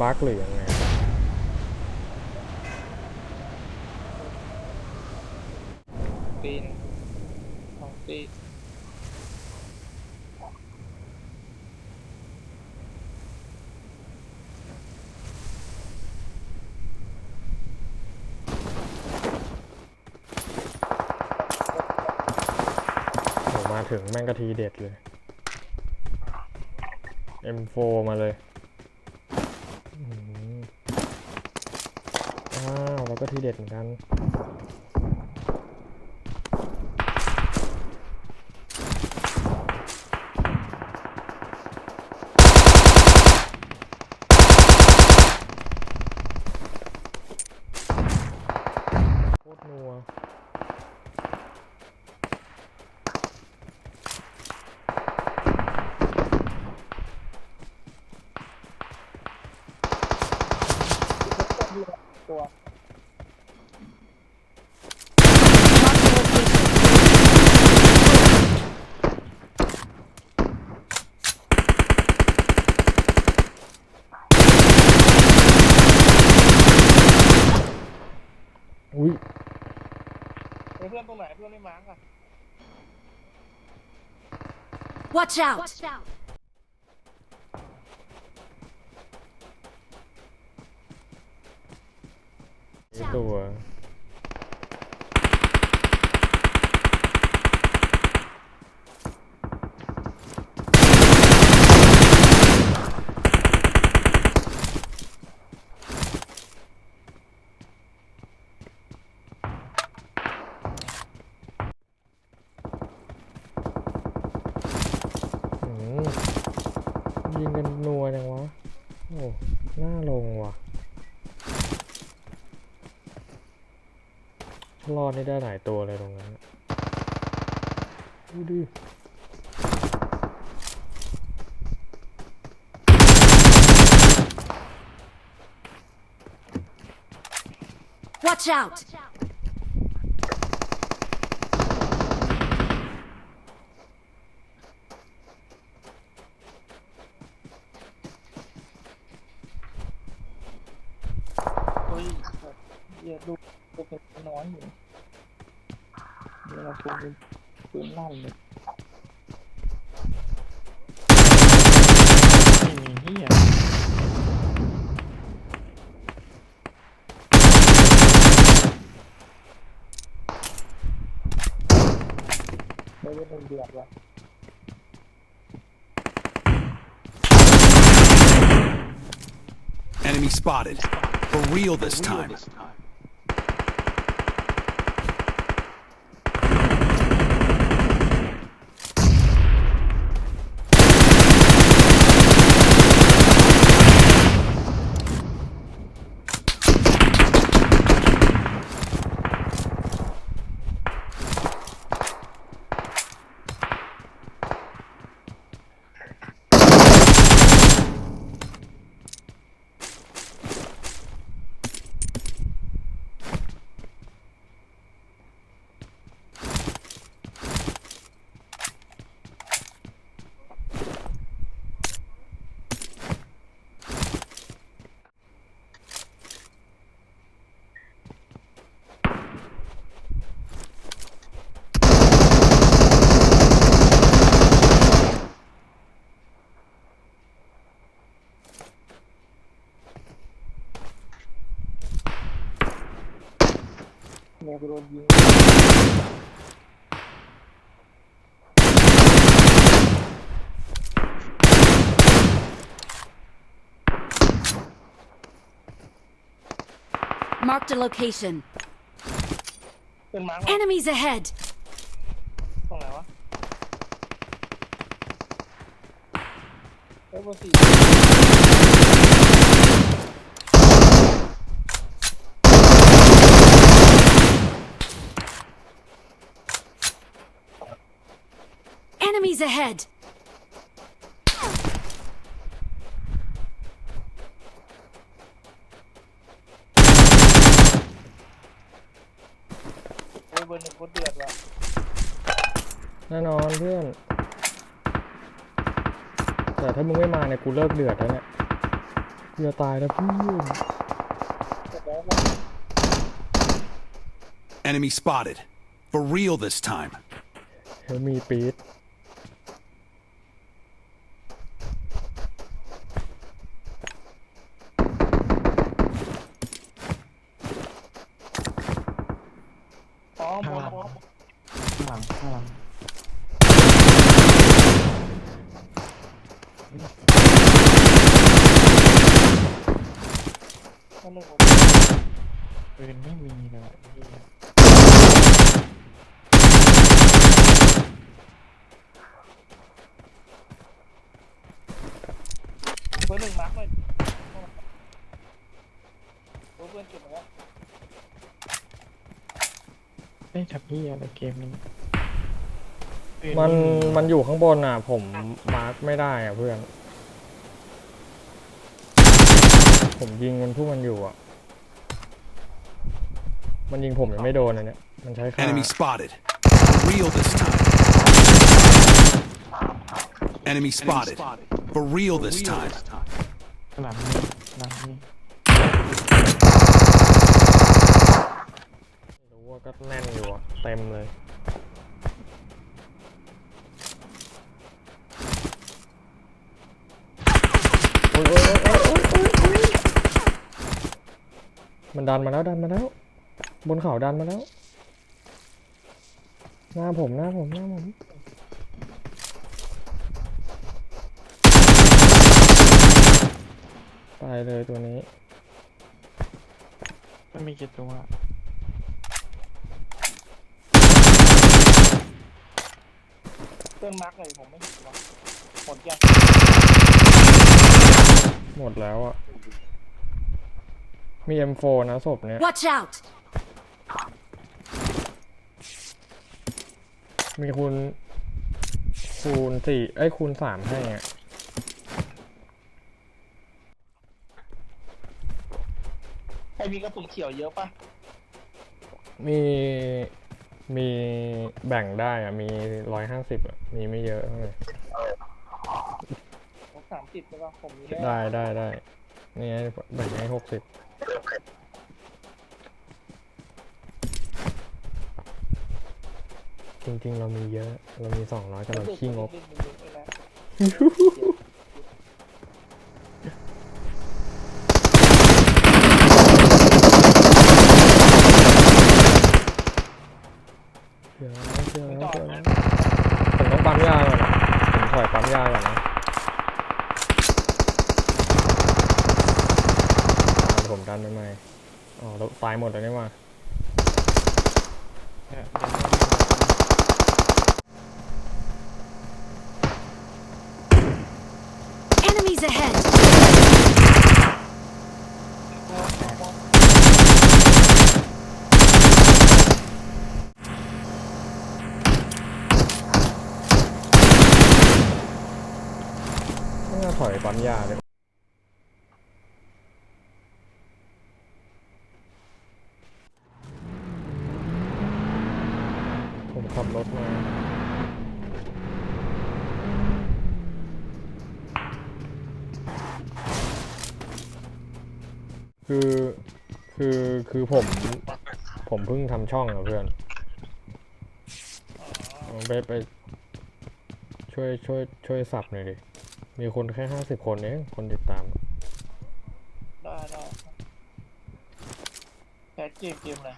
บั๊กหรือยังไงปีนสองปีโหมาถึงแม่งกะทีเด็ดเลย M4 มาเลยอื้อหืออ้าวแล้ว ก็ทีเด็ดเหมือนกัน โคตรนัว ตัว อุ้ย เฮ้ยเพื่อนตรงไหนเพื่อนไม่มาร์กอะ Watch out! นี่ตัว อืมยิงกันนัวจังวะ โอ้ห น้าลงว่ะรอดนี่ได้หลายตัวเลยตรงนั้นดูดิ Watch out! เฮ้ย เหี้ยลูกลูกเป็นน้อยอยู่เดี๋ยวเราคงเป็นปืนลั่นเลยไม่มีเฮียไม่ได้เป็นเดือดว่ะ Enemy spotted. For real this time. แม่กูโดนยิง Marked a location. เป็นมาร์ก Enemies ahead! ตรงไหนวะเอ้ยเบอร์สี่ Enemies ahead! เอ้ยเบอร์หนึ่งโคตรเดือดว่ะแน่นอนเพื่อน แต่ถ้ามึงไม่มาเนี่ยกูเลิกเดือดแล้วเนี่ยอย่าตายนะเพื่อนแต่แล้วว่า Enemy spotted. For real this time. เฮลมีปีด พร้อมพร้อมพร้อม ข้างหลังข้างหลัง ก็เลยผม ปืนไม่มีเลยว่ะเหี้ยเบอร์หนึ่งมาร์กเลยเบอร์เพื่อนเก็บมาแล้วเอ้ทับพี่อะไรเกมนี้ปืมันมันอยู่ข้างบนอะ ผมมาร์กไม่ได้อะเพื่อน ผมยิงมันพวกมันอยู่อะ มันยิงผมยังไม่โดนอะเนี่ย มันใช้ค่า Enemy spotted. For real this time. Enemy spotted. For real this time. ข้างหลังนี่หลังนี่ไม่รู้ว่าก็แน่นอยู่อะเต็มเลย โอ๊ยโอ๊ยโอ๊ยโอ๊ยโอ๊ยโอ๊ยมันดันมาแล้วดันมาแล้ว บนเขาดันมาแล้ว หน้าผมหน้าผมหน้าผมตายเลยตัวนี้มันมีกี่ตัวเพื่อนมาร์กเลยผมไม่เห็นหรอกหมดยังหมดแล้วอะมี M4 นะศพเนี้ย Watch out! มีคูณคูณสี่เอ้ยคูณสามให้อะใครมีกระสุนเขียวเยอะปะมีมีแบ่งได้อะ มีร้อยห้าสิบอะ มีไม่เยอะเท่าไหร่ผมสามสิบใช่ปะผมมีแค่ได้ได้ได้นี่ไงแบ่งให้หกสิบ จริงๆ เรามีเยอะ เรามีสองร้อยแต่เราขี้งก เดี๋ยวนะเดี๋ยวนะเดี๋ยวนะผมต้องปั๊มยาก่อนนะผมถอยปั๊มยาก่อนนะเดี๋ยวผมดันไปใหมอ๋อแล้วตายหมดแล้วนี่หว่า เนี่ย Enemies ahead! ไม่น่าถอยปั๊มยาเลยผมขับรถมา คือคือคือผม ผมเพิ่งทำช่องอะเพื่อนเอาไปไป ช่วยช่วยช่วยสับหน่อยดิ มีคนแค่ห้าสิบคนเองคนติดตาม ได้ได้แคสเกมเกมอะไร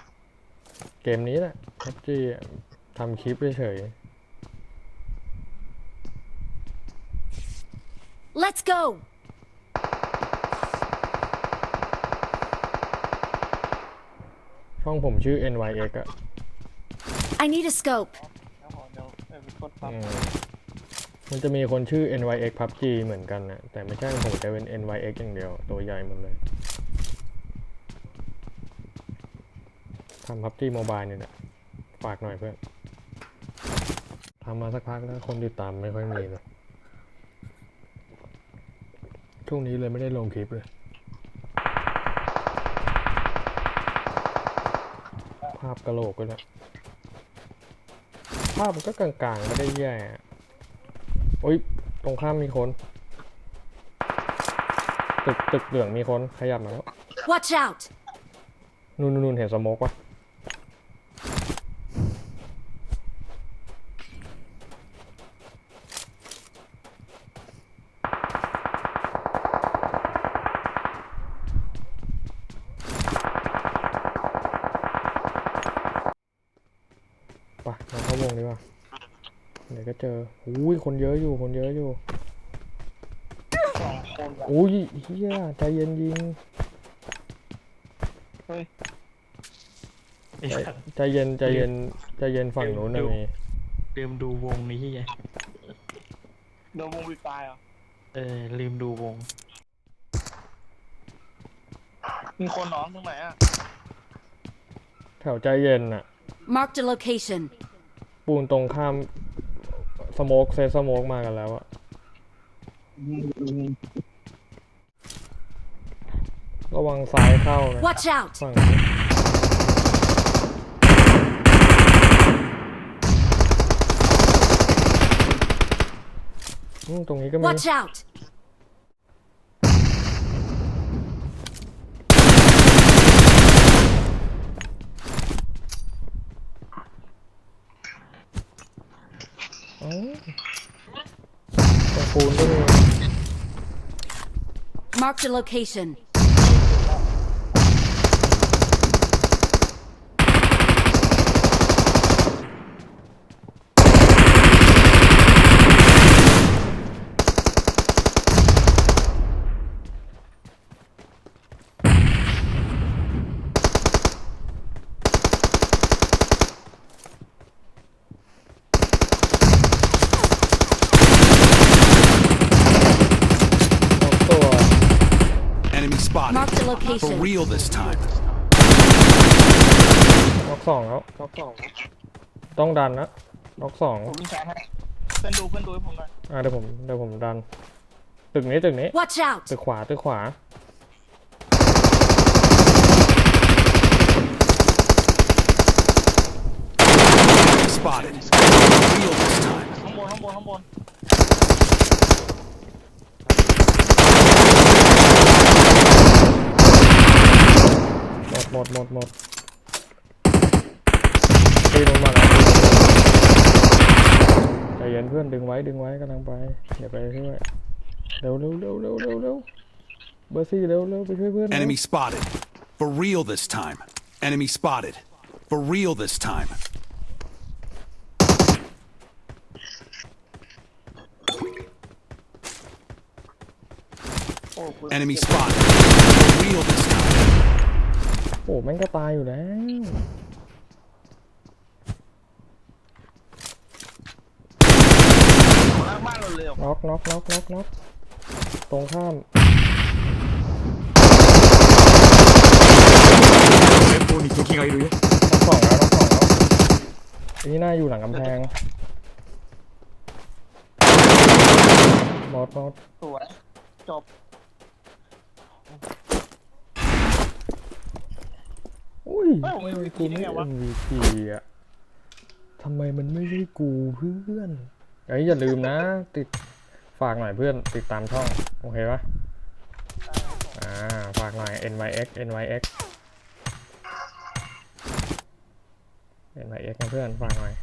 เกมนี้แหละพับจีทำคลิปเฉย Let's go! ๆช่องผมชื่อ NYX อะ I need a scope. แล้วขอเดี๋ยวเออเป็นคนปั๊บอืมมันจะมีคนชื่อ NYX PUBG เหมือนกันนะแต่ไม่ใช่ผมจะเป็น NYX อย่างเดียว ตัวใหญ่หมดเลยทำ PUBG Mobile นี่แหละฝากหน่อยเพื่อนทำมาสักพักแล้วคนติดตามไม่ค่อยมีเลยช่วงนี้เลยไม่ได้ลงคลิปเลยาพกระโหลกก็แล้วยภาพมันก็กลางๆไม่ได้แย่อะโอ้ย ตรงข้ามมีคนตตึกตึกเหลืองมีคน ขยับมาแล้ว Watch out! นู่นนู่นนู่นเห็นสโมกปะ เดี๋ยวก็เจออุ้ยคนเยอะอยู่คนเยอะอยู่สองคนว่ะอุ้ยเฮียใจเย็นยิงเฮ้ยไอ้ใจสัตว์ ใจเย็นใจเย็นใจเย็นฝั่งนู้นนะดูมีลืมดูวงนี้ไงโดนวงวีตายเหรอะเออลืมดูวง มีคนหนอนตรงไหนอะแถวใจเย็นน่ะ Marked a location. ปูนตรงข้าม สโมกเซตสโมกมากันแล้วอะระวังซ้ายเข้านะ Watch out! ฝั่งนี้อืมตรงนี้ก็มี Watch out! ปูนก็มี Marked a location. Real this time. น็อกสองแล้วน็อกสองต้องดันนะน็อกสองผมวิ่งช้าให้เพื่อนดูเพื่อนดูให้ผมหน่อยอะเดี๋ยวผมเดี๋ยวผมดัน ตึกนี้ตึกนี้ Watch out! ตึกขวาตึกขวา Spotted. For real this time. ข้างบนข้างบนข้างบน หมดหมดหมดหมดตีลงมาแล้วใจเย็นเพื่อนดึงไว้ดึงไว้กำลังไปเดี๋ยวไปช่วยเร็วเร็วเร็วเร็วเร็วเร็วเบอร์ซี่เร็วเร็วไปช่วยเพื่อนเร็ว Enemy spotted. For real this time. Enemy spotted. For real this time. โอ้ปืน Enemy spotted. For real this time. โอ้แม่งก็ตายอยู่แล้วล่างบ้านเราเร็วน็อกน็อกน็อกน็อกน็อกตรงข้ามน็อกสองแล้วน็อกสองแล้วอันนี้น่าอยู่หลังกำแพงหมดหมดสวยจบ อุ้ยเฮ้ยผม MVP กูได้ไม่ไงวะ MVP อะทำไมมันไม่ใช่กูเพื่อนไอ้ยอย่าลืมนะ ติดฝากหน่อยเพื่อนติดตามช่อง โอเคปะอ่า ฝากหน่อย NYX NYX NYX นะเพื่อนฝากหน่อย